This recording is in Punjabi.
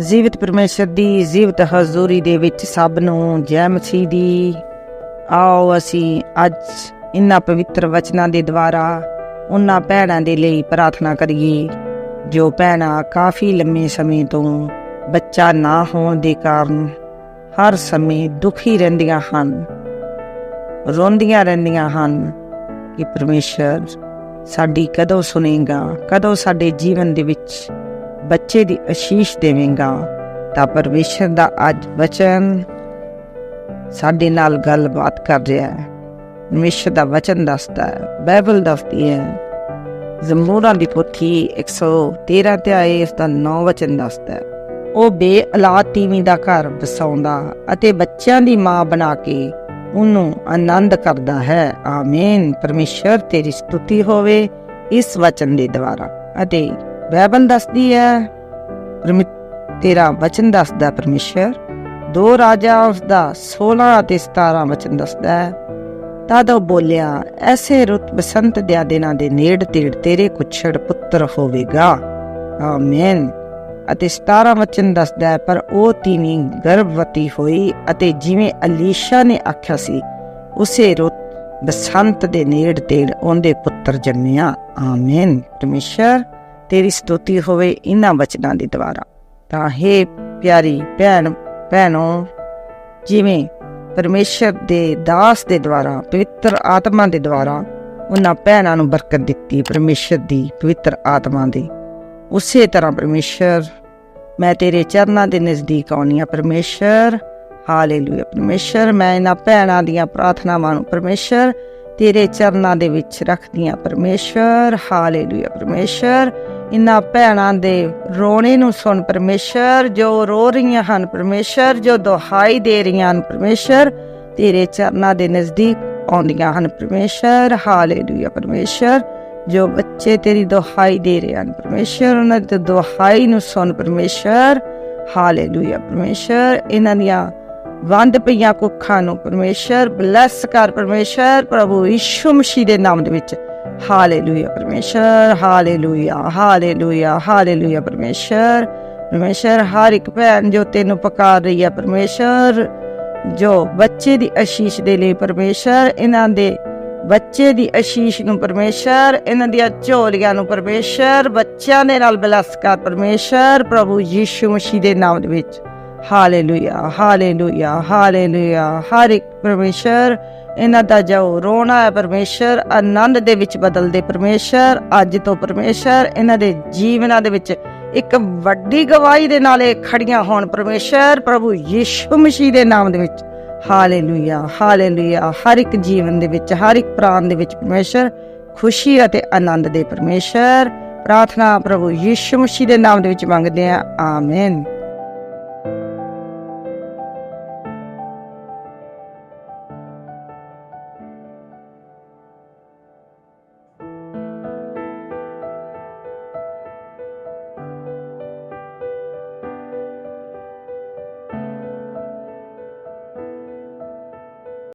ਜੀਵਤ ਪਰਮੇਸ਼ਰ ਦੀ, ਜੀਵਤ ਹਜ਼ੂਰੀ ਦੇ ਵਿੱਚ ਸਭ ਨੂੰ ਜੈ ਮਸੀਹ ਦੀ। ਆਓ ਅਸੀਂ ਅੱਜ ਇਨ੍ਹਾਂ ਪਵਿੱਤਰ ਵਚਨਾਂ ਦੇ ਦੁਆਰਾ ਉਹਨਾਂ ਭੈਣਾਂ ਦੇ ਲਈ ਪ੍ਰਾਰਥਨਾ ਕਰੀਏ, ਜੋ ਭੈਣਾਂ ਕਾਫੀ ਲੰਮੇ ਸਮੇਂ ਤੋਂ ਬੱਚਾ ਨਾ ਹੋਣ ਦੇ ਕਾਰਨ ਹਰ ਸਮੇਂ ਦੁਖੀ ਰਹਿੰਦੀਆਂ ਹਨ, ਰੋਂਦੀਆਂ ਰਹਿੰਦੀਆਂ ਹਨ ਕਿ ਪਰਮੇਸ਼ਰ ਸਾਡੀ ਕਦੋਂ ਸੁਨੇਗਾ ਕਦੋਂ ਸਾਡੇ ਜੀਵਨ ਦੇ ਵਿੱਚ ਬੱਚੇ ਦੀ ਅਸ਼ੀਸ਼ ਦੇਵੇਂਗਾ। ਤਾਂ ਪਰਮੇਸ਼ਰ ਦਾ ਅੱਜ ਵਚਨ ਸਾਡੇ ਨਾਲ ਗੱਲਬਾਤ ਕਰ ਰਿਹਾ ਹੈ। ਪਰਮੇਸ਼ਰ ਦਾ ਵਚਨ ਦੱਸਦਾ ਹੈ, ਬਾਈਬਲ ਦੱਸਦੀ ਹੈ, ਜ਼ਮੂਰਾਂ ਦੀ ਪੋਥੀ 113 ਤੇ ਆਏ ਇਸ ਦਾ 9 ਵਚਨ ਦੱਸਦਾ ਹੈ। ਉਹ ਬੇਔਲਾਦ ਤੀਵੀਂ ਦਾ ਘਰ ਵਸਾਉਂਦਾ ਅਤੇ ਬੱਚਿਆਂ ਦੀ ਮਾਂ ਬਣਾ ਕੇ ਉਹਨੂੰ ਆਨੰਦ ਕਰਦਾ ਹੈ। ਆਮੀਨ। ਪਰਮੇਸ਼ਰ ਤੇਰੀ ਸਤੁਤੀ ਹੋਵੇ ਇਸ ਵਚਨ ਦੇ ਦੁਆਰਾ ਅਤੇ ਬਾਈਬਲ ਦੱਸਦੀ ਹੈ ਤੇਰਾ ਵਚਨ ਦੱਸਦਾ ਪਰਮੇਸ਼ਰ ਦੋ ਰਾਜਾ ਉਸ ਦਾ 16 ਅਤੇ 17 ਵਚਨ ਦੱਸਦਾ ਹੈ। ਤਦ ਉਹ ਬੋਲਿਆ, ਐਸੇ ਰੁੱਤ ਬਸੰਤ ਦੇ ਦਿਨਾਂ ਦੇ ਨੇੜ ਤੇੜ ਤੇਰੇ ਕੁਛੜ ਪੁੱਤਰ ਹੋਵੇਗਾ। ਆਮੀਨ। ਅਤੇ 17 ਵਚਨ ਦੱਸਦਾ ਹੈ, ਪਰ ਉਹ ਤੀਵੀਂ ਗਰਭਵਤੀ ਹੋਈ ਅਤੇ ਜਿਵੇਂ ਅਲੀਸ਼ਾ ਨੇ ਆਖਿਆ ਸੀ, ਉਸੇ ਰੁੱਤ ਬਸੰਤ ਦੇ ਨੇੜ ਤੇੜ ਉਹਦੇ ਪੁੱਤਰ ਜੰਮਿਆ। ਆਮੇਨ। ਪਰਮੇਸ਼ਰ ਤੇਰੀ ਸਤੁਤੀ ਹੋਵੇ ਇਹਨਾਂ ਬਚਨਾਂ ਦੇ ਦੁਆਰਾ। ਤਾਂ ਹੈ ਪਿਆਰੀ ਭੈਣ, ਭੈਣੋ, ਜਿਵੇਂ ਪਰਮੇਸ਼ਰ ਦੇ ਦਾਸ ਦੇ ਦੁਆਰਾ, ਪਵਿੱਤਰ ਆਤਮਾ ਦੇ ਦੁਆਰਾ ਉਹਨਾਂ ਭੈਣਾਂ ਨੂੰ ਬਰਕਤ ਦਿੱਤੀ ਪਰਮੇਸ਼ਰ ਦੀ ਪਵਿੱਤਰ ਆਤਮਾ ਦੀ। ਉਸੇ ਤਰ੍ਹਾਂ ਪਰਮੇਸ਼ਰ, ਮੈਂ ਤੇਰੇ ਚਰਨਾਂ ਦੇ ਨਜ਼ਦੀਕ ਆਉਣੀ ਆ ਪਰਮੇਸ਼ਰ। ਹਾਲੇਲੂਇਆ। ਪਰਮੇਸ਼ਰ, ਮੈਂ ਇਹਨਾਂ ਭੈਣਾਂ ਦੀਆਂ ਪ੍ਰਾਰਥਨਾਵਾਂ ਨੂੰ ਪਰਮੇਸ਼ਰ ਤੇਰੇ ਚਰਨਾਂ ਦੇ ਵਿੱਚ ਰੱਖਦੀਆਂ ਪਰਮੇਸ਼ਰ। ਹਾਲੇਲੂਇਆ। ਪਰਮੇਸ਼ਰ ਇਨਾਂ ਭੈਣਾਂ ਦੇ ਰੋਣੇ ਨੂੰ ਸੁਣ ਪਰਮੇਸ਼ਰ, ਜੋ ਰੋ ਰਹੀਆਂ ਹਨ ਪਰਮੇਸ਼ਰ, ਜੋ ਦੁਹਾਈ ਦੇ ਰਹੀਆਂ ਹਨ ਪਰਮੇਸ਼ਰ, ਤੇਰੇ ਚਰਨਾਂ ਦੇ ਨਜ਼ਦੀਕ ਆਉਂਦੀਆਂ ਹਨ ਪਰਮੇਸ਼ਰ, ਹਾਲੇਲੂਇਆ ਪਰਮੇਸ਼ਰ, ਜੋ ਬੱਚੇ ਤੇਰੀ ਦੁਹਾਈ ਦੇ ਰਹੇ ਹਨ ਪਰਮੇਸ਼ਰ, ਉਹਨਾਂ ਦੀ ਦੁਹਾਈ ਨੂੰ ਸੁਣ ਪਰਮੇਸ਼ਰ, ਹਾਲੇਲੂਇਆ ਪਰਮੇਸ਼ਰ ਇਹਨਾਂ ਦੀਆਂ ਵੰਦ ਪਈਆਂ ਕੁੱਖਾਂ ਨੂੰ ਪਰਮੇਸ਼ਰ, ਬਲੈਸ ਕਰ ਪਰਮੇਸ਼ਰ, ਪ੍ਰਭੂ ਯਿਸੂ ਮਸੀਹ ਦੇ ਨਾਮ ਦੇ ਵਿੱਚ ਹਾਲੇਲੂਇਆ ਪਰਮੇਸ਼ਰ ਹਾਲੇਲੂਇਆ ਹਾਲੇਲੂਇਆ ਹਾਲੇਲੂਇਆ ਪਰਮੇਸ਼ਰ ਪਰਮੇਸ਼ਰ ਹਰ ਇੱਕ ਭੈਣ ਜੋ ਤੈਨੂੰ ਪੁਕਾਰ ਰਹੀ ਹੈ ਪਰਮੇਸ਼ਰ ਜੋ ਬੱਚੇ ਦੀ ਅਸ਼ੀਸ਼ ਦੇ ਲਈ ਪਰਮੇਸ਼ਰ ਇਹਨਾਂ ਦੇ ਬੱਚੇ ਦੀ ਅਸ਼ੀਸ਼ ਨੂੰ ਪਰਮੇਸ਼ਰ ਇਹਨਾਂ ਦੀਆਂ ਝੋਲੀਆਂ ਨੂੰ ਪਰਮੇਸ਼ਰ ਬੱਚਿਆਂ ਦੇ ਨਾਲ ਬਲੈਸ ਕਰ ਪਰਮੇਸ਼ਰ ਪ੍ਰਭੂ ਯਿਸੂ ਮਸੀਹ ਦੇ ਨਾਮ ਦੇ ਵਿੱਚ। ਹਾਲੇਲੂਇਆ ਹਾਲੇਲੂਇਆ ਹਾਲੇਲੂਇਆ ਹਰ ਇੱਕ ਪਰਮੇਸ਼ਰ ਇਹਨਾਂ ਦਾ ਜੋ ਰੋਣਾ ਹੈ ਪਰਮੇਸ਼ਰ, ਆਨੰਦ ਦੇ ਵਿੱਚ ਬਦਲਦੇ ਪਰਮੇਸ਼ਰ, ਅੱਜ ਤੋਂ ਪਰਮੇਸ਼ਰ, ਇਹਨਾਂ ਦੇ ਜੀਵਨਾਂ ਦੇ ਵਿੱਚ ਇੱਕ ਵੱਡੀ ਗਵਾਹੀ ਦੇ ਨਾਲ ਇਹ ਖੜੀਆਂ ਹੋਣ ਪਰਮੇਸ਼ਰ, ਪ੍ਰਭੂ ਯਿਸੂ ਮਸੀਹ ਦੇ ਨਾਮ ਦੇ ਵਿੱਚ। ਹਾਲੇਲੂਇਆ ਹਾਲੇਲੂਇਆ, ਹਰ ਇੱਕ ਜੀਵਨ ਦੇ ਵਿੱਚ, ਹਰ ਇੱਕ ਪ੍ਰਾਣ ਦੇ ਵਿੱਚ ਪਰਮੇਸ਼ਰ, ਖੁਸ਼ੀ ਅਤੇ ਆਨੰਦ ਦੇ ਪਰਮੇਸ਼ਰ। ਪ੍ਰਾਰਥਨਾ ਪ੍ਰਭੂ ਯਿਸੂ ਮਸੀਹ ਦੇ ਨਾਮ ਦੇ ਵਿੱਚ ਮੰਗਦੇ ਆ ਆਮੇਨ।